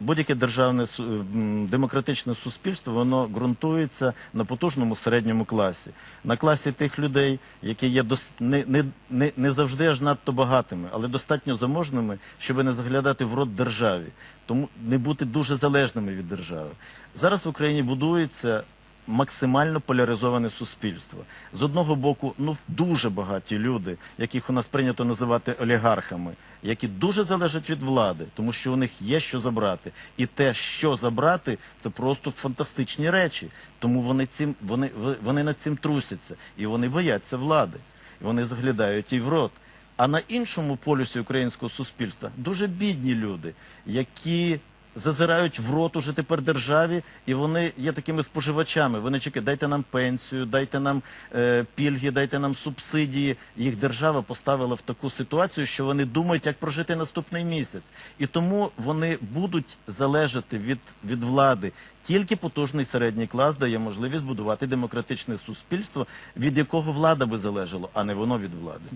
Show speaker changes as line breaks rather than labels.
Будь-яке державне демократичне суспільство воно ґрунтується на потужному середньому класі, на класі тих людей, які є дос... не завжди аж надто багатими, але достатньо заможними, щоб не заглядати в рот державі, тому не бути дуже залежними від держави. Зараз в Україні будується максимально поляризоване суспільство. З одного боку, ну дуже багаті люди, яких у нас прийнято називати олігархами, які дуже залежать від влади, тому що у них є що забрати. І те, що забрати, це просто фантастичні речі. Тому вони цим вони, вони над цим трусяться і вони бояться влади. І вони заглядають їй в рот. А на іншому полюсі українського суспільства дуже бідні люди, які зазирають в рот уже тепер державі, і вони є такими споживачами. Вони чекають, дайте нам пенсію, дайте нам е, пільги, дайте нам субсидії. Їх держава поставила в таку ситуацію, що вони думають, як прожити наступний місяць. І тому вони будуть залежати від, від влади. Тільки потужний середній клас дає можливість будувати демократичне суспільство, від якого влада би залежало, а не воно від влади.